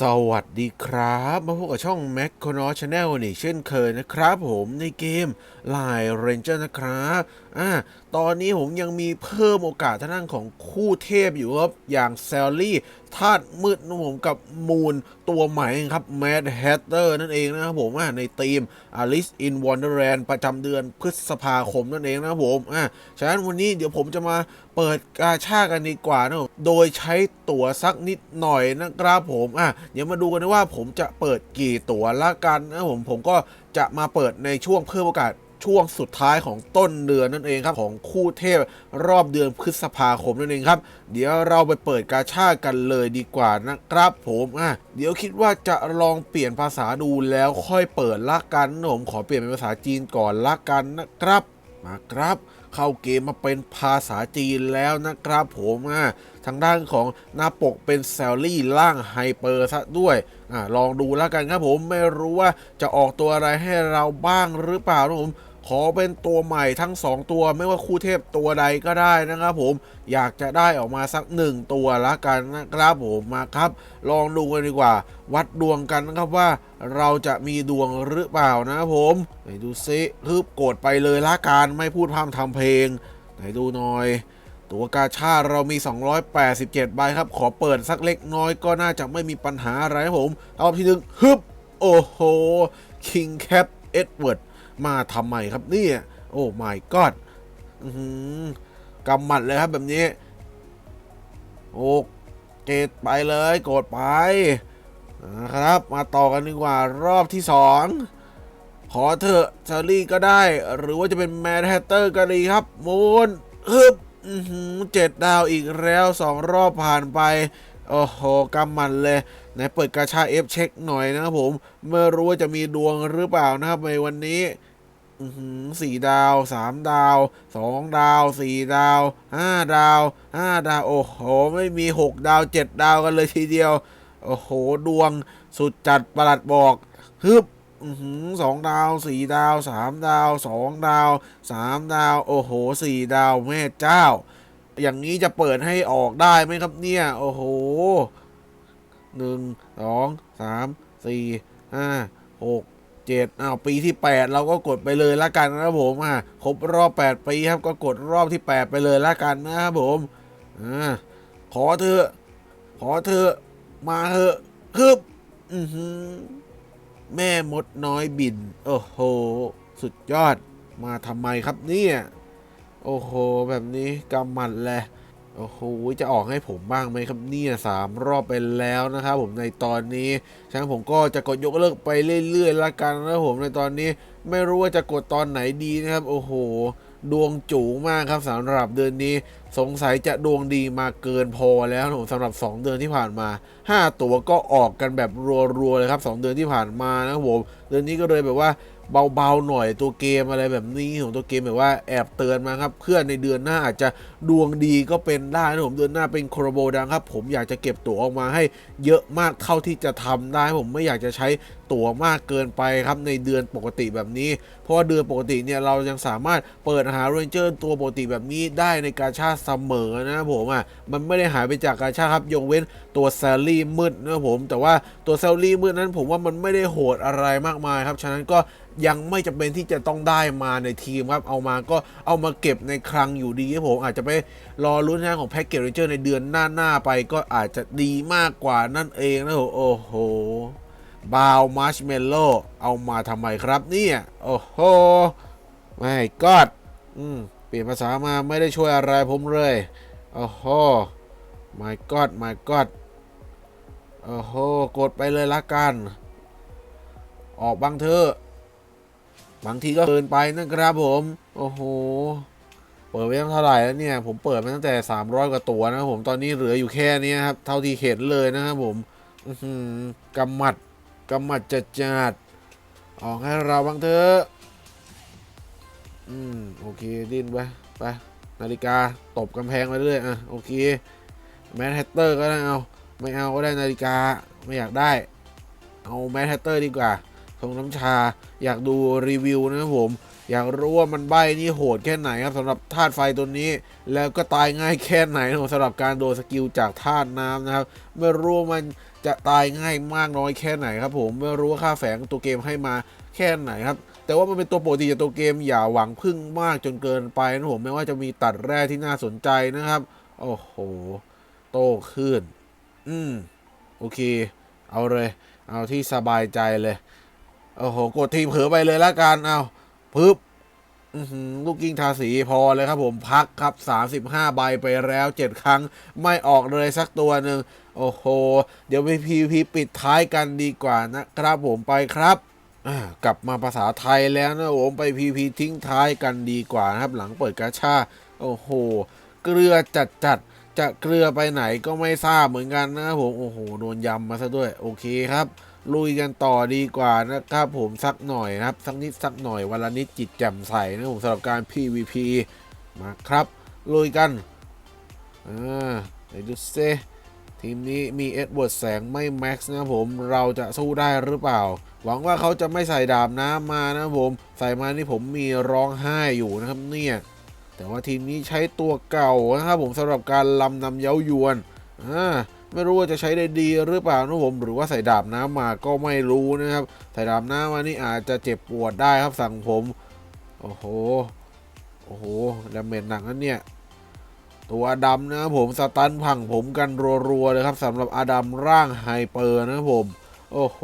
สวัสดีครับ มาพบกับช่อง m a c c o n o Channel นี่เช่นเคยนะครับผมในเกม Line Ranger นะครับอ่าตอนนี้ผมยังมีเพิ่มโอกาสทางด้านของคู่เทพอยู่ครับ อย่างแซลลี่ธาตุมืดนะผมกับมูนตัวใหม่ครับ Mad Hatter นั่นเองนะครับผมอ่าในทีม Alice in Wonderland ประจำเดือนพฤษภาคมนั่นเองนะครับผมอ่าฉะนั้นวันนี้เดี๋ยวผมจะมาเปิดกาชากันดีกว่านะโดยใช้ตั๋วสักนิดหน่อยนะครับผมอะเดี๋ยวมาดูกันนะว่าผมจะเปิดกี่ตั๋วละกันนะผมผมก็จะมาเปิดในช่วงเพิ่มโอกาส ช่วงสุดท้ายของต้นเดือนนั่นเองครับของคู่เทพรอบเดือนพฤษภาคมนั่นเองครับ เดี๋ยวเราไปเปิดกาชากันเลยดีกว่านะครับผมอะเดี๋ยวคิดว่าจะลองเปลี่ยนภาษาดูแล้วค่อยเปิดละกันผมขอเปลี่ยนเป็นภาษาจีนก่อนละกันนะครับมาครับ เข้าเกมมาเป็นภาษาจีนแล้วนะครับผมอ่าทางด้านของหน้าปกเป็นแซลลี่ล่างไฮเปอร์ซะด้วยอ่าลองดูแล้วกันครับผมไม่รู้ว่าจะออกตัวอะไรให้เราบ้างหรือเปล่านะผม ขอเป็นตัวใหม่ทั้ง 2 ตัวไม่ว่าคู่เทพตัวใดก็ได้นะครับผมอยากจะได้ออกมาสักหนึ่งตัวละกันนะครับผมมาครับ ลองดูกันดีกว่า วัดดวงกันนะครับว่าเราจะมีดวงหรือเปล่านะครับผมไหนดูซิฮึบโกดไปเลยละกันไม่พูดพร่ำทำเพลงไหนดูหน่อยตัวกาชาเรามี 287 ใบครับ ขอเปิดสักเล็กน้อยก็น่าจะไม่มีปัญหาอะไรครับผม เอาที่หนึ่งฮึบ โอ้โห King Cap Edward มาทำไมครับนี่โอ้ my god กำหมัดเลยครับแบบนี้ โอ้เกตไปเลยโกดไปนะครับ มาต่อกันดีกว่ารอบที่2ขอเถอะเชอรี่ก็ได้ หรือว่าจะเป็นแมนแฮตเตอร์ก็ดีครับมูนฮึบอือหือเจ็ดดาวอีกแล้วสองรอบผ่านไป โอ้โหกำมันเลยไหนเปิดกาชาเอฟเช็คหน่อยนะครับผมไม่รู้ว่าจะมีดวงหรือเปล่านะครับในวันนี้หือสี่ดาวสามดาวสองดาวสี่ดาวห้าดาวห้าดาว โอ้โห ไม่มีหกดาวเจ็ดดาวกันเลยทีเดียว โอ้โห ดวงสุดจัดประหลัดบอกฮึบสองดาวสี่ดาวสามดาวสองดาวสามดาว โอ้โหสี่ดาวแม่เจ้า อย่างนี้จะเปิดให้ออกได้ไหมครับเนี่ย โอ้โหหนึ่งสองสามสี่ห้าหกเจ็ดอ้าวปีที่แปดเราก็กดไปเลยละกันนะครับผมอะครบรอบแปดปีครับก็กดรอบที่แปดไปเลยละกันนะครับผมอ่าขอเถอขอเถอมาเถอะฮึบอือหือแม่มดน้อยบิน โอ้โห สุดยอดมาทำไมครับเนี่ย โอ้โห แบบนี้กำหมัดแหละโอ้โห จะออกให้ผมบ้างไหมครับเนี่ยสามรอบไปแล้วนะครับผมในตอนนี้ฉะนั้นผมก็จะกดยกเลิกไปเรื่อยๆละกันนะผมในตอนนี้ไม่รู้ว่าจะกดตอนไหนดีนะครับ โอ้โห ดวงจูงมากครับสำหรับเดือนนี้ สงสัยจะดวงดีมาเกินพอแล้วผมสำหรับ 2 เดือนที่ผ่านมา 5 ตัวก็ออกกันแบบรัวๆเลยครับ 2 เดือนที่ผ่านมานะผมเดือนนี้ก็เลยแบบว่า เบาๆหน่อยตัวเกมอะไรแบบนี้ของตัวเกมแบบว่าแอบเตือนมาครับเพื่อนในเดือนหน้าอาจจะดวงดีก็เป็นได้นะผมเดือนหน้าเป็นโครโบดังครับ ผมอยากจะเก็บตั๋วออกมาให้เยอะมากเท่าที่จะทำได้ ผมไม่อยากจะใช้ตั๋วมากเกินไปครับในเดือนปกติแบบนี้ เพราะว่าเดือนปกติเนี่ยเรายังสามารถเปิดหาเรนเจอร์ตัวปกติแบบนี้ได้ในกาชาติเสมอนะครับผมอะมันไม่ได้หายไปจากกาชาติครับยกเว้นตัวแซลลี่มืดนะครับผม แต่ว่าตัวแซลลี่มืดนั้นผมว่ามันไม่ได้โหดอะไรมากมายครับฉะนั้นก็ยังไม่จำเป็นที่จะต้องได้มาในทีมครับ เอามาก็เอามาเก็บในคลังอยู่ดีครับผมอาจจะไปรอลุ้นงานของแพ็กเกจเรนเจอร์ในเดือนหน้าๆไปก็อาจจะดีมากกว่านั่นเองนะผมโอ้โห บาวมาร์ชเมลโล่เอามาทำไมครับเนี่ย โอ้โห ไม่กอดอืมเปลี่ยนภาษามาไม่ได้ช่วยอะไรผมเลย โอ้โห my god my god โอ้โห กดไปเลยละกัน ออกบางเถอะบางทีก็เกินไปนะครับผม โอ้โห เปิดไปตั้งเท่าไหร่แล้วเนี่ย ผมเปิดมาตั้งแต่ 300 กว่าตัวนะผม ตอนนี้เหลืออยู่แค่นี้ครับ เท่าที่เห็นเลยนะครับผมหือกำหมัด กำหมัดจัดจัดออกให้เราบ้างเถอะอืมโอเคดิ้นไปไปนาฬิกาตบกำแพงไปเรื่อยอะโอเคแมนแฮตเตอร์ก็ได้เอาไม่เอาก็ได้นาฬิกาไม่อยากได้ เอาแมนแฮตเตอร์ดีกว่าทงน้ำชาอยากดูรีวิวนะครับผม อยากรู้ว่ามันใบนี่โหดแค่ไหนครับสำหรับธาตุไฟตัวนี้ แล้วก็ตายง่ายแค่ไหนครับสำหรับการโดนสกิลจากธาตุน้ำนะครับไม่รู้มัน จะตายง่ายมากน้อยแค่ไหนครับผมไม่รู้ว่าค่าแฝงตัวเกมให้มาแค่ไหนครับ แต่ว่ามันเป็นตัวปกติจากตัวเกมอย่าหวังพึ่งมากจนเกินไปนะผมไม่ว่าจะมีตัดแร่ที่น่าสนใจนะครับ โอ้โห โตขึ้น อืม โอเค เอาเลย เอาที่สบายใจเลย โอ้โห กดทีมเผลอไปเลยละกัน เอาปึ๊บลูกกิ้งทาสีพอเลยครับผมพักครับ 35 ใบไปแล้ว 7 ครั้งไม่ออกเลยสักตัวหนึ่ง โอ้โห เดี๋ยวไป PVP ปิดท้ายกันดีกว่านะครับผมไปครับกลับมาภาษาไทยแล้วนะผมไป PVP ทิ้งท้ายกันดีกว่านะครับ หลังเปิดกาชาโอ้โห เกลือจัดจัดจะเกลือไปไหนก็ไม่ทราบเหมือนกันนะผมโอ้โหโดนยำมาซะด้วยโอเคครับ ลุยกันต่อดีกว่านะครับผมสักหน่อยนะครับสักนิดสักหน่อยวันละนิดจิตแจ่มใสนะผมสำหรับการ PVP มาครับลุยกันอ่าไหนดูเซ ทีมนี้มีเอ็ดเวิร์ดแสงไม่แม็กซ์นะผมเราจะสู้ได้หรือเปล่า หวังว่าเขาจะไม่ใส่ดาบน้ำมานะผม ใส่มานี่ผมมีร้องไห้อยู่นะครับเนี่ย แต่ว่าทีมนี้ใช้ตัวเก่านะครับผมสำหรับการลำนำเย้ายวนอ่าไม่รู้ว่าจะใช้ได้ดีหรือเปล่านะผม หรือว่าใส่ดาบน้ำมาก็ไม่รู้นะครับ ใส่ดาบน้ำมานี่อาจจะเจ็บปวดได้ครับสั่งผม โอ้โห โอ้โหดาเมจหนักนั่นเนี่ย ตัวอดัมนะครับผมสตันพังผมกันรัวๆเลยครับสำหรับอดัมร่างไฮเปอร์นะครับผม โอ้โห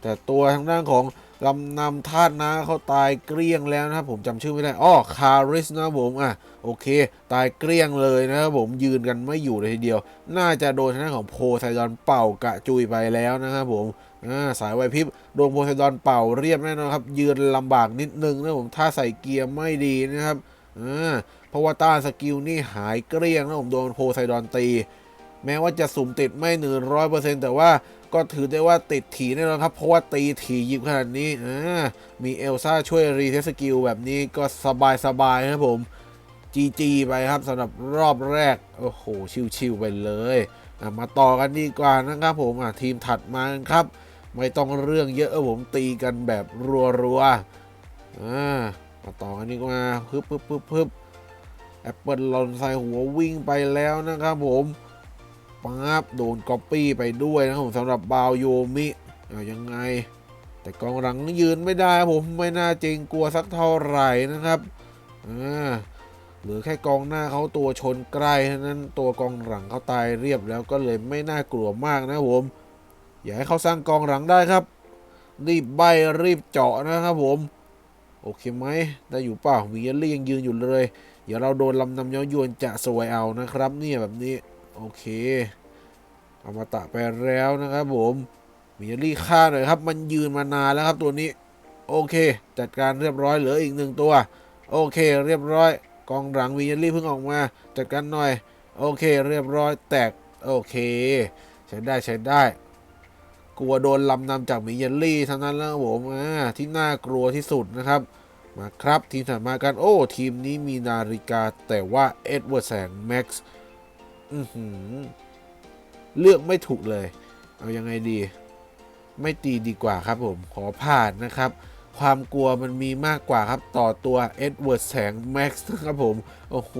แต่ตัวทางด้านของลำนำธาตุนะเขาตายเกลี้ยงแล้วนะครับผมจำชื่อไม่ได้อ้อคาริสนะครับผมอะโอเค ตายเกลี้ยงเลยนะครับผมยืนกันไม่อยู่เลยทีเดียว น่าจะโดนทางด้านของโพไซดอนเป่ากะจุยไปแล้วนะครับผมอ่าสายไวพิบโดนโพไซดอนเป่าเรียบแน่นอนครับ ยืนลำบากนิดนึงนะผมถ้าใส่เกียร์ไม่ดีนะครับ เพราะว่าต้านสกิลนี่หายเกลี้ยงนะผมโดนโพไซดอนตี แม้ว่าจะสุ่มติดไม่หนึ่งร้อยเปอร์เซ็นต์แต่ว่าก็ถือได้ว่าติดถี่แน่นอนครับ เพราะว่าตีถี่ยิบขนาดนี้มีเอลซ่าช่วยรีเทสสกิลแบบนี้ก็สบายสบายๆครับผม GG ไปครับสำหรับรอบแรก โอ้โห ชิวๆไปเลยมาต่อกันดีกว่านะครับผมทีมถัดมาครับ ไม่ต้องเรื่องเยอะผมตีกันแบบรัวๆอ่า มาต่อกันดีกว่าพึบพึบพึบพึบแอปเปิลหล่นใส่หัววิ่งไปแล้วนะครับผมปั๊บโดนก๊อปปี้ไปด้วยนะครับผมสำหรับบาวโยมิเอายังไง แต่กองหลังยืนไม่ได้ผมไม่น่าจริงกลัวสักเท่าไหร่นะครับอ่าหรือแค่กองหน้าเขาตัวชนใกล้เท่านั้นตัวกองหลังเขาตายเรียบแล้วก็เลยไม่น่ากลัวมากนะผมอย่าให้เขาสร้างกองหลังได้ครับ รีบใบรีบเจาะนะครับผม โอเคไหมได้อยู่เปล่ามีเยลลี่ยังยืนอยู่เลย เดี๋ยวเราโดนลำนำย้อนยวนจะสวยเอานะครับ เนี่ยแบบนี้ โอเคเอามาตะไปแล้วนะครับผมมีเยลลี่ฆ่าหน่อยครับ มันยืนมานานแล้วครับตัวนี้ โอเค จัดการเรียบร้อยเหลืออีกหนึ่งตัว โอเค เรียบร้อย กองหลังวินเยลลี่เพิ่งออกมา จัดการหน่อย โอเค เรียบร้อยแตก โอเค ใช้ได้ใช้ได้ กลัวโดนลำนำจากมิเยลลี่เท่านั้นแล้วผมอ่าที่น่ากลัวที่สุดนะครับ มาครับทีมถัดมากัน โอ้ทีมนี้มีนาฬิกาแต่ว่าเอ็ดเวิร์ดแสงแม็กซ์เลือกไม่ถูกเลย เอายังไงดี ไม่ตีดีกว่าครับผมขอผ่านนะครับ ความกลัวมันมีมากกว่าครับต่อตัวเอ็ดเวิร์ดแสงแม็กซ์นะครับผมโอ้โห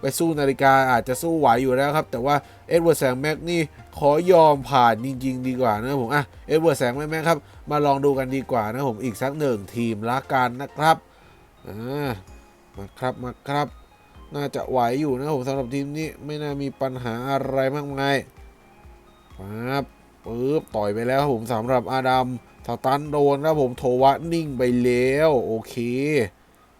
ไปสู้นาฬิกาอาจจะสู้ไหวอยู่แล้วครับ แต่ว่าเอ็ดเวิร์ดแสงแม็กนี่ขอยอมผ่านจริง ๆ ดีกว่านะครับผมอะเอ็ดเวิร์ดแสงแม็กครับมาลองดูกันดีกว่านะผมอีกสักหนึ่งทีมละกันนะครับอ่ามาครับมาครับ น่าจะไหวอยู่นะผมสำหรับทีมนี้ไม่น่ามีปัญหาอะไรมากมายปั๊บปึ๊บต่อยไปแล้วครับผมสำหรับอาดัม สตันโดนครับผมโทวะนิ่งไปแล้ว โอเค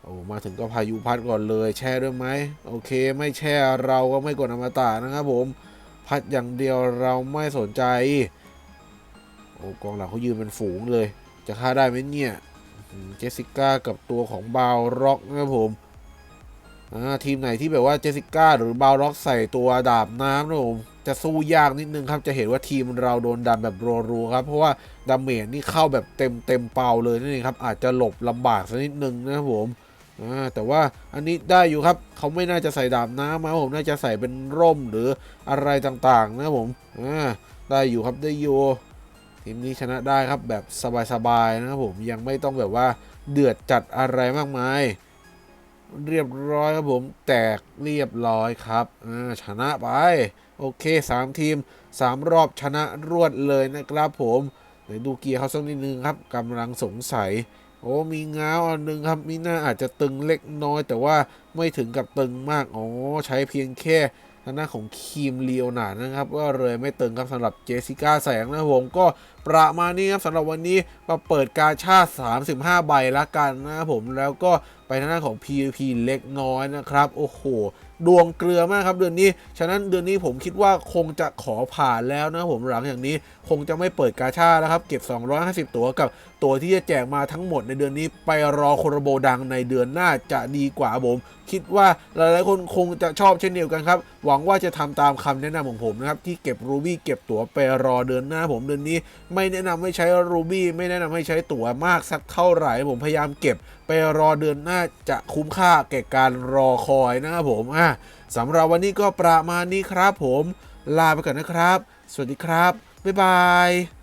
โอ้มาถึงก็พายุพัดก่อนเลย แช่ด้วยไหมโอเค ไม่แช่เราก็ไม่กดอมตะนะครับผม พัดอย่างเดียวเราไม่สนใจ โอ้กองหลังเขายืนเป็นฝูงเลย จะฆ่าได้ไหมเนี่ยเจสสิก้ากับตัวของบาวร็อกนะครับผมอ่าทีมไหนที่แบบว่าเจสสิก้าหรือบาวร็อกใส่ตัวดาบน้ำนะผม จะสู้ยากนิดนึงครับ จะเห็นว่าทีมเราโดนดันแบบรัวๆครับ เพราะว่าดาเมจนี่เข้าแบบเต็มเต็มเปล่าเลยนั่นเองครับ อาจจะหลบลำบากสักนิดนึงนะครับผมแต่ว่าอันนี้ได้อยู่ครับเขาไม่น่าจะใส่ดาบน้ำมาผมน่าจะใส่เป็นร่มหรืออะไรต่างๆ นะครับผมได้อยู่ครับได้อยู่ทีมนี้ชนะได้ครับแบบสบายๆนะครับผมยังไม่ต้องแบบว่าเดือดจัดอะไรมากมาย เรียบร้อยครับผมแตกเรียบร้อยครับชนะไป โอเค 3 ทีม 3 รอบชนะรวดเลยนะครับผมเดี๋ยวดูเกียร์เขาสักนิดนึงครับกำลังสงสัย โอ้มีง้าวอันหนึงครับมีหน้าอาจจะตึงเล็กน้อย แต่ว่าไม่ถึงกับตึงมากอ๋อใช้เพียงแค่ทางด้านของคีมเลโอนาร์นะครับ ก็เลยไม่ตึงครับสำหรับเจสสิก้าแสงนะผมก็ ประมาณนี้ครับสำหรับวันนี้มาเปิดกาชาติ35 ใบละกันนะครับผมแล้วก็ไปทางด้านของ PVP เล็กน้อยนะครับ โอ้โห ดวงเกลือมากครับเดือนนี้ ฉะนั้นเดือนนี้ผมคิดว่าคงจะขอผ่านแล้วนะผมหลังอย่างนี้คงจะไม่เปิดกาชาแล้วครับ เก็บ 250 ตัวกับตัวที่จะแจกมาทั้งหมดในเดือนนี้ ไปรอโคโรโบดังในเดือนหน้าจะดีกว่าผม คิดว่าหลายๆคนคงจะชอบเช่นเดียวกันครับ หวังว่าจะทำตามคำแนะนำของผมนะครับที่เก็บรูบี้เก็บตั๋วไปรอเดือนหน้าผมเดือนนี้ไม่แนะนำให้ใช้รูบี้ไม่แนะนำให้ใช้ตั๋วมากสักเท่าไหร่ ผมพยายามเก็บไปรอเดือนหน้าจะคุ้มค่าแก่การรอคอยนะครับผมอะสำหรับวันนี้ก็ประมาณนี้ครับผม ลาไปก่อนนะครับ สวัสดีครับ บ๊ายบาย